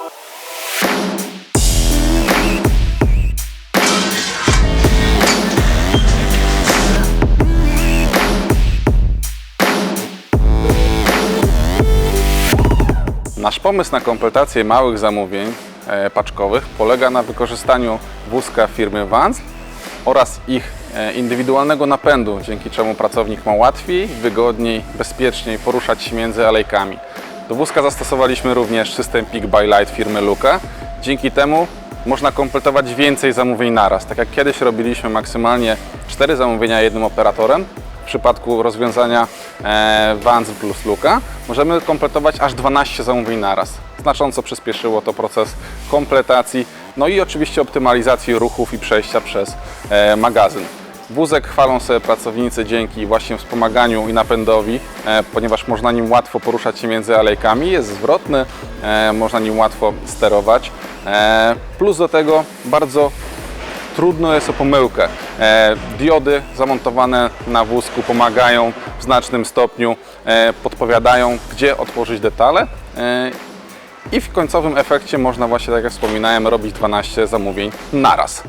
Nasz pomysł na kompletację małych zamówień e, paczkowych polega na wykorzystaniu wózka firmy Vans oraz ich e, indywidualnego napędu, dzięki czemu pracownik ma łatwiej, wygodniej, bezpieczniej poruszać się między alejkami. Do wózka zastosowaliśmy również system Pick by Light firmy Luka. Dzięki temu można kompletować więcej zamówień naraz. Tak jak kiedyś robiliśmy maksymalnie 4 zamówienia jednym operatorem, w przypadku rozwiązania e, Vans plus Luka możemy kompletować aż 12 zamówień naraz. Znacząco przyspieszyło to proces kompletacji, no i oczywiście optymalizacji ruchów i przejścia przez e, magazyn. Wózek chwalą sobie pracownicy dzięki właśnie wspomaganiu i napędowi, e, ponieważ można nim łatwo poruszać się między alejkami, jest zwrotny, e, można nim łatwo sterować. E, plus do tego bardzo trudno jest o pomyłkę. Diody zamontowane na wózku pomagają w znacznym stopniu, podpowiadają, gdzie otworzyć detale. I w końcowym efekcie można właśnie, tak jak wspominałem, robić 12 zamówień naraz.